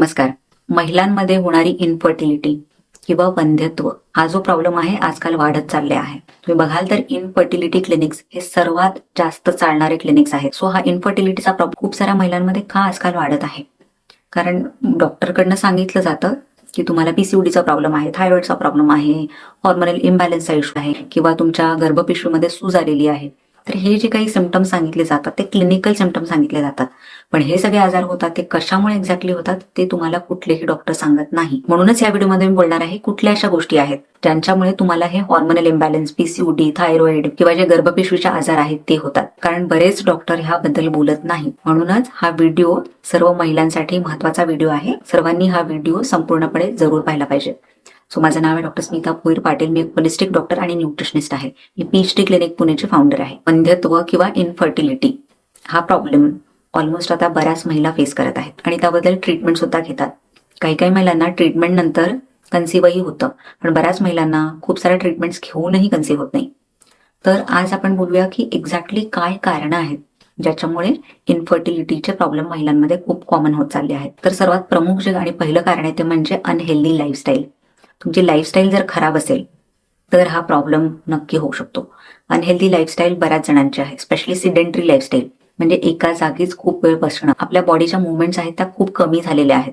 नमस्कार. महिलांमध्ये होणारी इनफर्टिलिटी किंवा वंध्यत्व हा जो प्रॉब्लेम आहे आजकाल वाढत चालले आहे. तुम्ही बघाल तर इनफर्टिलिटी क्लिनिक्स हे सर्वात जास्त चालणारे क्लिनिक्स आहेत. सो हा इनफर्टिलिटीचा प्रॉब्लेम खूप साऱ्या महिलांमध्ये का आजकाल वाढत आहे? कारण डॉक्टरकडनं सांगितलं जातं की तुम्हाला पीसीओडीचा प्रॉब्लेम आहे थायरॉइडचा प्रॉब्लेम आहे हॉर्मोनल इम्बॅलन्सचा इश्यू आहे किंवा तुमच्या गर्भपिशवीमध्ये सूज आलेली आहे. तर हे जे काही सिमटम सांगितले जातात ते क्लिनिकल सिमटम सांगितले जातात. पण हे सगळे आजार होतात ते कशामुळे एक्झॅक्टली होतात ते तुम्हाला कुठलेही डॉक्टर सांगत नाही. म्हणूनच या व्हिडिओमध्ये मी बोलणार आहे कुठल्या अशा गोष्टी आहेत ज्यांच्यामुळे तुम्हाला हे हॉर्मोनल इम्बॅलन्स पीसीओडी थायरॉइड किंवा जे गर्भपिशवीचे आजार आहेत ते होतात. कारण बरेच डॉक्टर ह्याबद्दल बोलत नाही म्हणूनच हा व्हिडिओ सर्व महिलांसाठी महत्त्वाचा व्हिडिओ आहे. सर्वांनी हा व्हिडिओ संपूर्णपणे जरूर पाहिला पाहिजे. सो माझं नाव आहे डॉक्टर स्मिता भोईर पाटील. मी एक होलिस्टिक डॉक्टर आणि न्यूट्रिशनिस्ट आहे. मी पीएचडी क्लिनिक पुणेचे फाउंडर आहे. वंध्यत्व किंवा इनफर्टिलिटी हा प्रॉब्लेम ऑलमोस्ट आता बऱ्याच महिला फेस करत आहेत. आणि त्याबद्दल ट्रीटमेंट सुद्धा घेतात. काही काही महिलांना ट्रीटमेंट नंतर कन्सिव्हही होतं. पण बऱ्याच महिलांना खूप साऱ्या ट्रीटमेंट्स घेऊनही कन्सिव्ह होत नाही. तर आज आपण बोलूया की एक्झॅक्टली काय कारणं आहेत ज्याच्यामुळे इनफर्टिलिटीचे प्रॉब्लेम महिलांमध्ये खूप कॉमन होत चालले आहेत. तर सर्वात प्रमुख जे आणि पहिलं कारण आहे ते म्हणजे अनहेल्दी लाईफस्टाईल तुमची लाईफस्टाईल जर खराब असेल तर हा प्रॉब्लेम नक्की होऊ शकतो. अनहेल्दी लाईफस्टाईल बऱ्याच जणांची आहे स्पेशली सिडेंटरी लाईफस्टाईल म्हणजे एका जागीच खूप वेळ बसणं. आपल्या बॉडीच्या मुवमेंट्स आहेत त्या खूप कमी झालेल्या आहेत.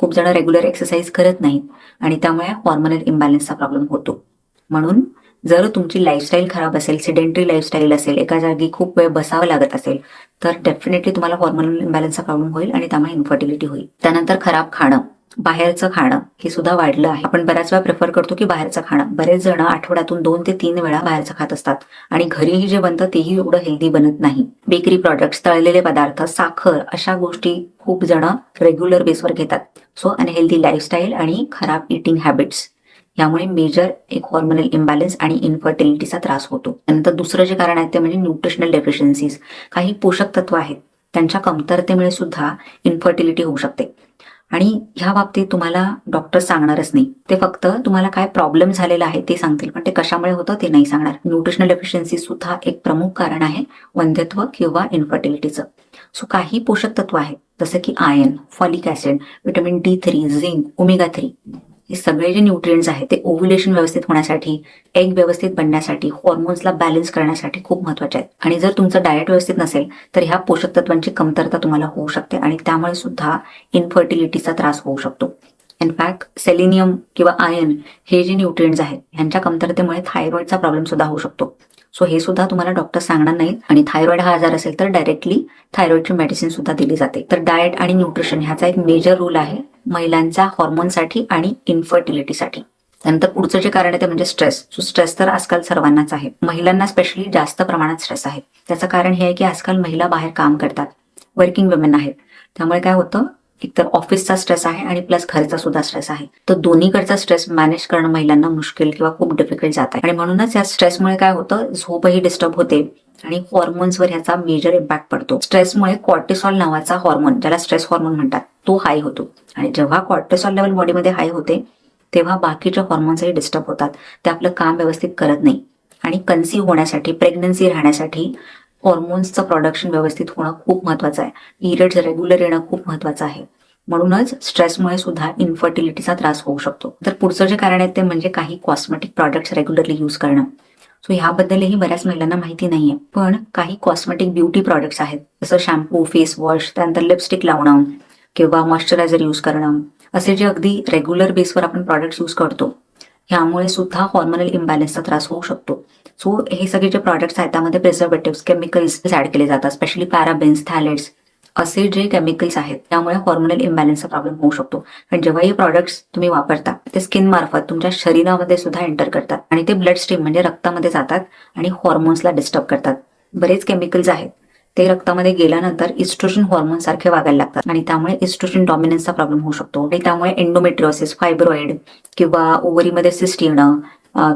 खूप जण रेग्युलर एक्सरसाइज करत नाहीत आणि त्यामुळे हॉर्मोनल इम्बॅलन्सचा प्रॉब्लेम होतो. म्हणून जर तुमची लाईफस्टाईल खराब असेल सिडेंटरी लाईफस्टाईल असेल एका जागी खूप वेळ बसावं लागत असेल तर डेफिनेटली तुम्हाला हॉर्मोनल इम्बॅलन्सचा प्रॉब्लेम होईल आणि त्यामुळे इन्फर्टिलिटी होईल. त्यानंतर खराब खाणं. बाहेरचं खाणं हे सुद्धा वाढलं आहे. आपण बऱ्याच वेळा प्रेफर करतो की बाहेरचं खाणं. बरेच जण आठवड्यातून दोन ते तीन वेळा बाहेरचं खात असतात. आणि घरीही जे बनतं तेही एवढं हेल्दी बनत नाही. बेकरी प्रॉडक्ट्स तळलेले पदार्थ साखर अशा गोष्टी खूप जण रेग्युलर बेसवर घेतात. सो अनहेल्दी लाईफस्टाईल आणि खराब इटिंग हॅबिट्स यामुळे मेजर एक हॉर्मोनल इम्बॅलन्स आणि इन्फर्टिलिटीचा त्रास होतो. त्यानंतर दुसरं जे कारण आहे ते म्हणजे न्यूट्रिशनल डेफिशियन्सीज काही पोषक तत्व आहेत. त्यांच्या कमतरतेमुळे सुद्धा इन्फर्टिलिटी होऊ शकते. आणि ह्या बाबतीत तुम्हाला डॉक्टर सांगणारच नाही. ते फक्त तुम्हाला काय प्रॉब्लेम झालेला आहे ते सांगतील. पण ते कशामुळे होतं ते नाही सांगणार. न्यूट्रिशनल डेफिशियन्सी सुद्धा एक प्रमुख कारण आहे वंध्यत्व किंवा इन्फर्टिलिटीचं सो काही पोषक तत्व आहेत. जसं की iron folic acid vitamin D three zinc omega three हे सगळे जे न्यूट्रिएंट्स आहेत ते ओव्ह्युलेशन व्यवस्थित होण्यासाठी एग व्यवस्थित बनण्यासाठी हॉर्मोन्सला बॅलन्स करण्यासाठी खूप महत्त्वाचे आहेत. आणि जर तुमचं डाएट व्यवस्थित नसेल तर ह्या पोषक तत्वांची कमतरता तुम्हाला होऊ शकते आणि त्यामुळे सुद्धा इन्फर्टिलिटीचा त्रास होऊ शकतो. इनफॅक्ट सेलिनियम किंवा आयर्न हे जे न्यूट्रिएंट्स आहेत ह्यांच्या कमतरतेमुळे थायरॉइडचा प्रॉब्लेम सुद्धा होऊ शकतो. सो हे सुद्धा तुम्हाला डॉक्टर सांगणार नाहीत आणि थायरॉइड हा आजार असेल तर डायरेक्टली थायरॉइडची मेडिसिन सुद्धा दिली जाते. तर डाएट आणि न्यूट्रिशन ह्याचा एक मेजर रोल आहे. महिलांच्या हॉर्मोनसाठी आणि इन्फर्टिलिटीसाठी त्यानंतर पुढचं जे कारण आहे ते म्हणजे स्ट्रेस सो स्ट्रेस तर आजकाल सर्वांनाच आहे. महिलांना स्पेशली जास्त प्रमाणात स्ट्रेस आहे. त्याचं कारण हे आहे की आजकाल महिला बाहेर काम करतात. वर्किंग वुमेन आहेत. त्यामुळे काय होतं? एकतर ऑफिसचा स्ट्रेस आहे आणि प्लस घरचा सुद्धा स्ट्रेस आहे. तर दोन्हीकडचा स्ट्रेस मॅनेज करणं महिलांना मुश्किल किंवा खूप डिफिकल्ट जात आहे. आणि म्हणूनच या स्ट्रेसमुळे काय होतं? झोपही डिस्टर्ब होते आणि हॉर्मोन्सवर ह्याचा मेजर इम्पॅक्ट पडतो. स्ट्रेसमुळे कॉर्टिसॉल नावाचा हॉर्मोन ज्याला स्ट्रेस हॉर्मोन म्हणतात तो हाय होतो. आणि जेव्हा कॉर्टेसॉल लेवल बॉडीमध्ये हाय होते तेव्हा बाकीच्या हॉर्मोन्सही डिस्टर्ब होतात. ते आपलं काम व्यवस्थित करत नाही. आणि कन्सिव्ह होण्यासाठी प्रेग्नन्सी राहण्यासाठी हॉर्मोन्सचं प्रोडक्शन व्यवस्थित होणं खूप महत्वाचं आहे. पिरियड्स रेग्युलर येणं खूप महत्वाचं आहे. म्हणूनच स्ट्रेसमुळे सुद्धा इन्फर्टिलिटीचा त्रास होऊ शकतो. तर पुढचं जे कारण आहे ते म्हणजे काही कॉस्मेटिक प्रॉडक्ट्स रेग्युलरली यूज करणं. सो ह्याबद्दलही बऱ्याच महिलांना माहिती नाहीये. पण काही कॉस्मेटिक ब्युटी प्रॉडक्ट्स आहेत. जसं शॅम्पू फेस वॉश त्यानंतर लिपस्टिक लावणं. किंवा मॉइश्चरायझर यूज करणं. असे जे अगदी रेग्युलर बेसवर आपण प्रॉडक्ट्स यूज करतो ह्यामुळे सुद्धा हॉर्मोनल इम्बॅलन्सचा त्रास होऊ शकतो. सो हे सगळे जे प्रॉडक्ट्स आहेत त्यामध्ये प्रिझर्वेटिव्ह केमिकल्स ऍड केले जातात स्पेशली पॅराबेन्स थॅलेट्स असे जे केमिकल्स आहेत त्यामुळे हॉर्मोनल इम्बॅलन्सचा प्रॉब्लेम होऊ शकतो. पण जेव्हा हे प्रॉडक्ट्स तुम्ही वापरता ते स्किन मार्फत तुमच्या शरीरामध्ये सुद्धा एंटर करतात. आणि ते ब्लड स्ट्रीम म्हणजे रक्तामध्ये जातात आणि हॉर्मोन्सला डिस्टर्ब करतात. बरेच केमिकल्स आहेत ते रक्तामध्ये गेल्यानंतर इस्ट्रोजन हॉर्मोन सारखे वागायला लागतात आणि त्यामुळे इस्ट्रोजन डॉमिनन्सचा प्रॉब्लेम होऊ शकतो. आणि त्यामुळे एंडोमेट्रिओसिस फायब्रॉइड किंवा ओव्हरीमध्ये सिस्ट येणं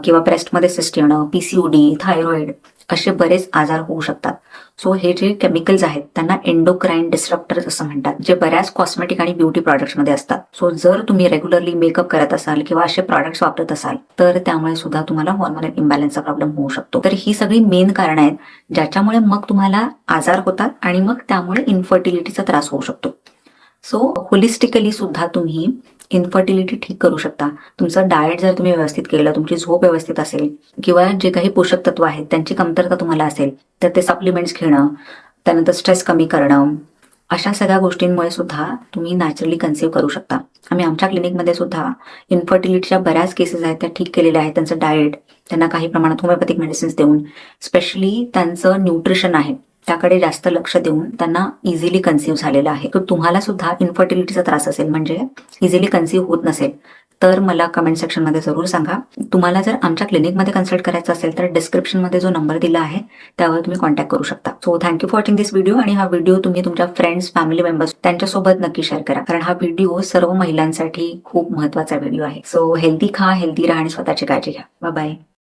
किंवा ब्रेस्टमध्ये सिस्ट येणं पीसीओडी थायरॉइड असे बरेच आजार होऊ शकतात. सो हे जे केमिकल्स आहेत त्यांना एंडोक्राईन डिस्ट्रप्टर्स असं म्हणतात जे बऱ्याच कॉस्मेटिक आणि ब्युटी प्रॉडक्टमध्ये असतात. सो जर तुम्ही रेग्युलरली मेकअप करत असाल किंवा असे प्रॉडक्ट्स वापरत असाल तर त्यामुळे सुद्धा तुम्हाला हॉर्मोनल इम्बॅलन्सचा प्रॉब्लेम होऊ शकतो. तर ही सगळी मेन कारण आहेत ज्याच्यामुळे मग तुम्हाला आजार होतात आणि मग त्यामुळे इन्फर्टिलिटीचा त्रास होऊ शकतो. सो होलिस्टिकली सुद्धा तुम्ही इन्फर्टिलिटी ठीक करू शकता. तुमचं डाएट जर तुम्ही व्यवस्थित केलं तुमची झोप व्यवस्थित असेल किंवा जे काही पोषक तत्व आहेत त्यांची कमतरता तुम्हाला असेल तर ते सप्लिमेंट्स घेणं त्यानंतर स्ट्रेस कमी करणं अशा सगळ्या गोष्टींमुळे सुद्धा तुम्ही नॅचरली कन्सिव्ह करू शकता. आम्ही आमच्या क्लिनिकमध्ये सुद्धा इन्फर्टिलिटीच्या बऱ्याच केसेस आहेत त्या ठीक केलेल्या आहेत त्यांचं डाएट त्यांना काही प्रमाणात होमिओपॅथिक मेडिसिन्स देऊन स्पेशली त्यांचं न्यूट्रिशन आहे. त्याकडे जास्त लक्ष देऊन त्यांना इझिली कन्सिव्ह झालेलं आहे. तर तुम्हाला सुद्धा इन्फर्टिलिटीचा त्रास असेल म्हणजे इझिली कन्सिव्ह होत नसेल तर मला कमेंट सेक्शनमध्ये जरूर सांगा. तुम्हाला जर आमच्या क्लिनिकमध्ये कन्सल्ट करायचं असेल तर डिस्क्रिप्शनमध्ये जो नंबर दिला आहे त्यावर तुम्ही कॉन्टॅक्ट करू शकता. So thank you for watching this video आणि हा व्हिडिओ तुम्ही तुमच्या फ्रेंड्स फॅमिली मेंबर्स त्यांच्यासोबत नक्की शेअर करा. कारण हा व्हिडिओ सर्व महिलांसाठी खूप महत्त्वाचा व्हिडिओ आहे. सो हेल्दी खा हेल्दी राहा आणि स्वतःची काळजी घ्या. बाय